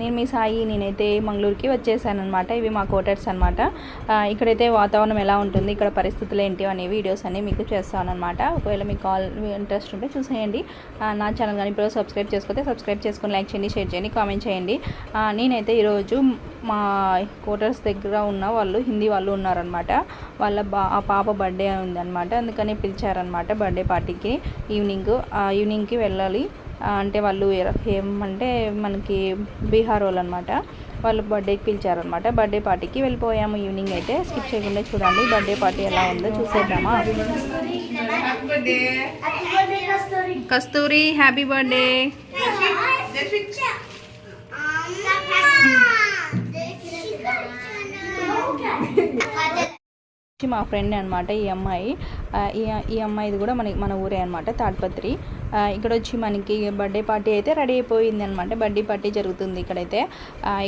నేను మీ సాయి నేనైతే మంగళూరుకి వచ్చేసాను అనమాట ఇవి మా కోటర్స్ అనమాట ఇక్కడైతే వాతావరణం ఎలా ఉంటుంది ఇక్కడ పరిస్థితులు ఏంటి అనే వీడియోస్ అన్ని మీకు చేస్తాను అనమాట ఒకవేళ మీకు కాల్ ఇంట్రెస్ట్ ఉంటే చూసేయండి. నా ఛానల్ కానీ ఇప్పుడు సబ్స్క్రైబ్ చేసుకోతే సబ్స్క్రైబ్ చేసుకొని లైక్ చేయండి షేర్ చేయండి కామెంట్ చేయండి. నేనైతే ఈరోజు మా కోటర్స్ దగ్గర ఉన్న వాళ్ళు హిందీ వాళ్ళు ఉన్నారనమాట వాళ్ళ బా ఆ పాప బర్త్డే ఉందన్నమాట అందుకని పిలిచారనమాట బర్త్డే పార్టీకి ఈవినింగ్ ఈవినింగ్కి వెళ్ళాలి. అంటే వాళ్ళు ఏమంటే మనకి బీహార్ వాళ్ళు అనమాట వాళ్ళు బర్త్డేకి పిలిచారనమాట. బర్త్డే పార్టీకి వెళ్ళిపోయాము. ఈవినింగ్ అయితే స్కిప్ చేయకుండా చూడండి. బర్త్డే పార్టీ ఎలా ఉందో చూసేద్దామా? Kasturi happy birthday. వచ్చి మా ఫ్రెండ్ అనమాట ఈ అమ్మాయి. ఈ ఈ అమ్మాయిది కూడా మన మన ఊరే అనమాట తాడ్పత్రి. ఇక్కడ వచ్చి మనకి బర్త్డే పార్టీ అయితే రెడీ అయిపోయింది అనమాట బర్త్డే పార్టీ జరుగుతుంది ఇక్కడైతే.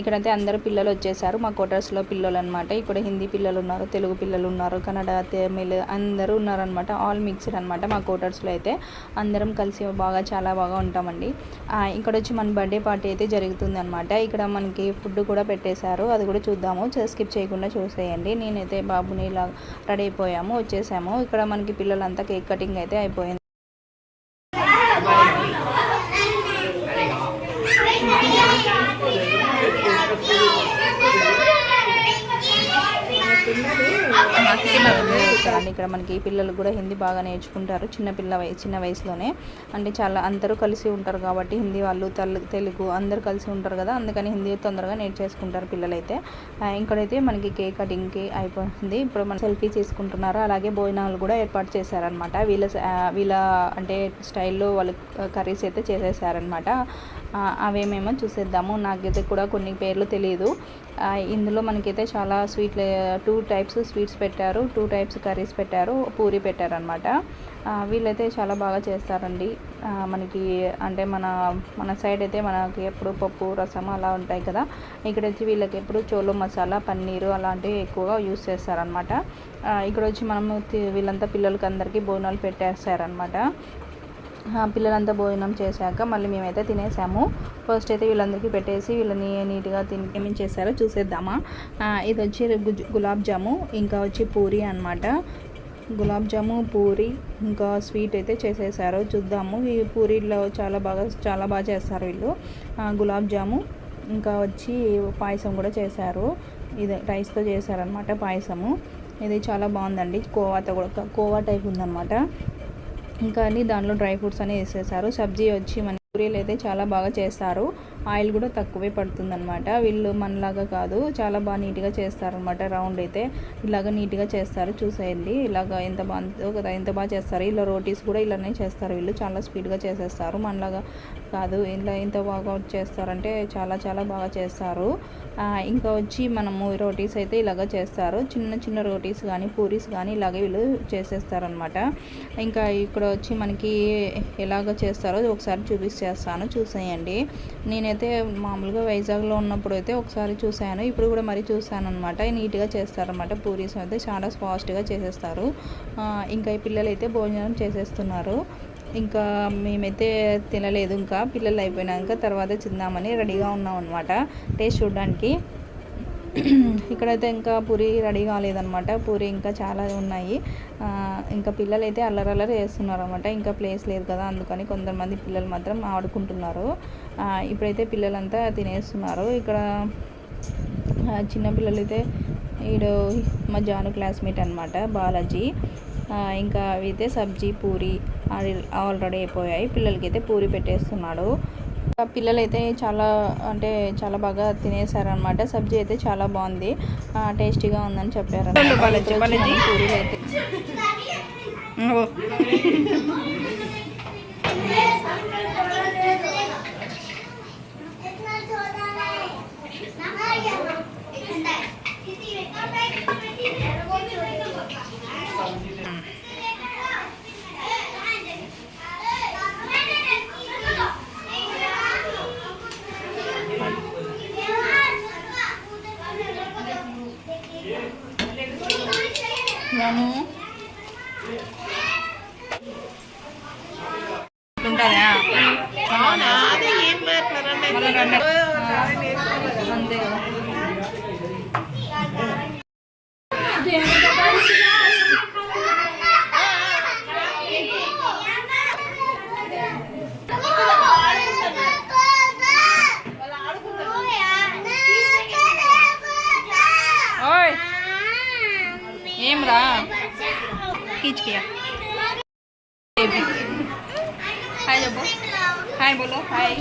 ఇక్కడైతే అందరూ పిల్లలు వచ్చేసారు. మా క్వార్టర్స్లో పిల్లలు అనమాట ఇక్కడ హిందీ పిల్లలు ఉన్నారు తెలుగు పిల్లలు ఉన్నారు కన్నడ తమిళ్ అందరూ ఉన్నారనమాట. ఆల్ మిక్స్డ్ అనమాట మా క్వార్టర్స్లో అయితే. అందరం కలిసి బాగా చాలా బాగా ఉంటామండి. ఆ, ఇక్కడ వచ్చి మన బర్త్డే పార్టీ అయితే జరుగుతుంది అనమాట ఇక్కడ మనకి ఫుడ్ కూడా పెట్టేశారు. అది కూడా చూద్దాము. స్కిప్ చేయకుండా చూసేయండి. నేనైతే బాబుని ఇలా రెడీ అయిపోయాము వచ్చేసాము. ఇక్కడ మనకి పిల్లలంతా కేక్ కటింగ్ అయితే అయిపోయింది. చూడండి ఇక్కడ మనకి పిల్లలు కూడా హిందీ బాగా నేర్చుకుంటారు చిన్న పిల్ల వయ చిన్న వయసులోనే. అంటే చాలా అందరూ కలిసి ఉంటారు కాబట్టి హిందీ వాళ్ళు తెలు తెలుగు అందరూ కలిసి ఉంటారు కదా అందుకని హిందీ తొందరగా నేర్చేసుకుంటారు పిల్లలైతే. ఆ, ఇక్కడైతే మనకి కేక్ కటింగ్కి అయిపోయింది. ఇప్పుడు మన సెల్ఫీ తీసుకుంటున్నారు అలాగే భోజనాలు కూడా ఏర్పాటు చేశారనమాట వీళ్ళ వీళ్ళ అంటే స్టైల్లో వాళ్ళు కర్రీస్ అయితే చేసేసారనమాట అవేమేమో చూసేద్దాము. నాకైతే కూడా కొన్ని పేర్లు తెలియదు ఇందులో మనకైతే చాలా స్వీట్లు టూ టైప్స్ స్వీట్స్ పెట్టారు. టూ టైప్స్ కర్రీస్ పెట్టారు పూరి పెట్టారనమాట వీళ్ళైతే చాలా బాగా చేస్తారండి. మనకి అంటే మన మన సైడ్ అయితే మనకి ఎప్పుడు పప్పు రసం అలా ఉంటాయి కదా. ఇక్కడ వచ్చి వీళ్ళకి ఎప్పుడు చోలో మసాలా పన్నీరు అలాంటివి ఎక్కువగా యూస్ చేస్తారనమాట ఇక్కడ వచ్చి మనము వీళ్ళంతా పిల్లలకి అందరికీ భోజనాలు పెట్టేస్తారనమాట పిల్లలంతా భోజనం చేశాక మళ్ళీ మేమైతే తినేసాము. ఫస్ట్ అయితే వీళ్ళందరికీ పెట్టేసి వీళ్ళని నీట్గా తిని ఏమేం చేశారో చూసేద్దామా. ఇది వచ్చి గుజ్- గులాబ్ జాము ఇంకా వచ్చి పూరి అన్నమాట. గులాబ్ జాము పూరి ఇంకా స్వీట్ అయితే చేసేసారు. చూద్దాము. ఈ పూరీలో చాలా బాగా చాలా బాగా చేస్తారు వీళ్ళు. గులాబ్ జాము ఇంకా వచ్చి పాయసం కూడా చేశారు. ఇది రైస్తో చేశారనమాట పాయసము. ఇది చాలా బాగుందండి. కోవాతో కూడా కోవా టైప్ ఉందన్నమాట. ఇంకా అని దాంట్లో డ్రై ఫ్రూట్స్ అని వేసేసారు. సబ్జీ వచ్చి మన పూరీలు అయితే చాలా బాగా చేస్తారు. ఆయిల్ కూడా తక్కువే పడుతుందన్నమాట. వీళ్ళు మనలాగా కాదు చాలా బాగా నీట్గా చేస్తారనమాట రౌండ్ అయితే ఇలాగ నీట్గా చేస్తారు. చూసేయండి. ఇలాగ ఎంత బాగుందో కదా ఎంత బాగా చేస్తారు. ఇలా రోటీస్ కూడా ఇలానే చేస్తారు. వీళ్ళు చాలా స్పీడ్గా చేసేస్తారు. మనలాగా కాదు. ఇలా ఎంత బాగా చేస్తారంటే చాలా చాలా బాగా చేస్తారు. ఇంకా వచ్చి మనము రోటీస్ అయితే ఇలాగ చేస్తారు. చిన్న చిన్న రోటీస్ కానీ పూరీస్ కానీ ఇలాగే వీళ్ళు చేసేస్తారనమాట ఇంకా ఇక్కడ వచ్చి మనకి ఎలాగ చేస్తారో ఒకసారి చూపిస్తేస్తాను చూసేయండి. నేనైతే మామూలుగా వైజాగ్లో ఉన్నప్పుడు అయితే ఒకసారి చూశాను ఇప్పుడు కూడా మరీ చూశాను అనమాట నీట్గా చేస్తారనమాట పూరీస్ అయితే చాలా ఫాస్ట్గా చేసేస్తారు. ఇంకా ఈ పిల్లలు అయితే భోజనం చేసేస్తున్నారు. ఇంకా మేమైతే తినలేదు ఇంకా పిల్లలు అయిపోయినాక తర్వాత తిందామని రెడీగా ఉన్నాం అనమాట టేస్ట్ చూడడానికి. ఇక్కడైతే ఇంకా పూరి రెడీ కాలేదనమాట పూరి ఇంకా చాలా ఉన్నాయి. ఇంకా పిల్లలు అయితే అల్లరి అల్లరి చేస్తున్నారు అనమాట ఇంకా ప్లేస్ లేదు కదా అందుకని కొంతమంది పిల్లలు మాత్రం ఆడుకుంటున్నారు. ఇప్పుడైతే పిల్లలంతా తినేస్తున్నారు. ఇక్కడ చిన్నపిల్లలు అయితే ఈడు మా జాను క్లాస్మేట్ అనమాట బాలాజీ. ఇంకా అయితే సబ్జీ పూరి ఆల్రెడీ అయిపోయాయి. పిల్లలకి అయితే పూరి పెట్టేస్తున్నాడు. ఇంకా పిల్లలు అయితే చాలా అంటే చాలా బాగా తినేసారనమాట సబ్జీ అయితే చాలా బాగుంది. టేస్టీగా ఉందని చెప్పారు. పూరీలు అయితే ఏమో హాయ్ చెప్పు హాయ్ బోలో హాయ్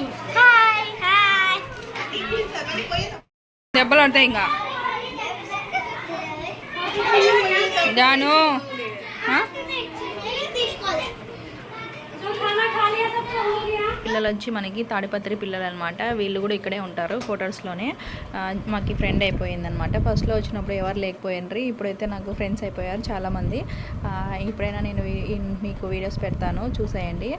దెబ్బలు ఉంటాయి ఇంకా. జాను. పిల్లలు వచ్చి మనకి తాడిపత్రి పిల్లలు అనమాట వీళ్ళు కూడా ఇక్కడే ఉంటారు క్వార్టర్స్లోనే మాకు ఫ్రెండ్ అయిపోయిందనమాట. ఫస్ట్లో వచ్చినప్పుడు ఎవరు లేకపోయినరి ఇప్పుడైతే నాకు ఫ్రెండ్స్ అయిపోయారు చాలామంది. ఇప్పుడైనా నేను మీకు వీడియోస్ పెడతాను చూసేయండి.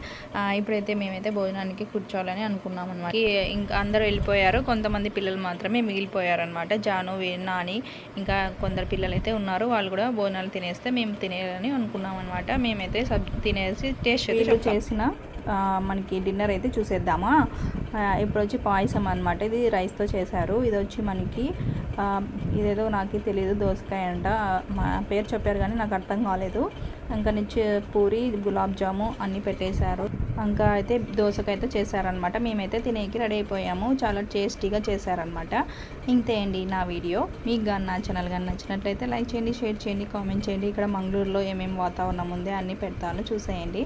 ఇప్పుడైతే మేమైతే భోజనానికి కూర్చోవాలని అనుకున్నాం అనమాట ఇంకా అందరూ వెళ్ళిపోయారు. కొంతమంది పిల్లలు మాత్రమే మిగిలిపోయారు అనమాట జాను నాని ఇంకా కొందరు పిల్లలు అయితే ఉన్నారు. వాళ్ళు కూడా భోజనాలు తినేస్తే మేము తినేయాలని అనుకున్నాం అనమాట మేమైతే సబ్ తినేసి టేస్ట్ చేసిన మనకి డిన్నర్ అయితే చూసేద్దామా? ఇప్పుడు వచ్చి పాయసం అనమాట ఇది రైస్తో చేశారు. ఇది వచ్చి మనకి ఇదేదో నాకు తెలియదు దోసకాయ అంట. మా పేరు చెప్పారు కానీ నాకు అర్థం కాలేదు. ఇంకా నుంచి పూరి గులాబ్ జాము అన్నీ పెట్టేశారు. ఇంకా అయితే దోసకాయ అయితే చేశారనమాట మేమైతే తినేకి రెడీ అయిపోయాము. చాలా టేస్టీగా చేశారనమాట ఇంతే అండి నా వీడియో. మీకు కానీ నా ఛానల్ కానీ నచ్చినట్లయితే లైక్ చేయండి షేర్ చేయండి కామెంట్ చేయండి. ఇక్కడ మంగళూరులో ఏమేమి వాతావరణం ఉంది అన్నీ పెడతాను. చూసేయండి.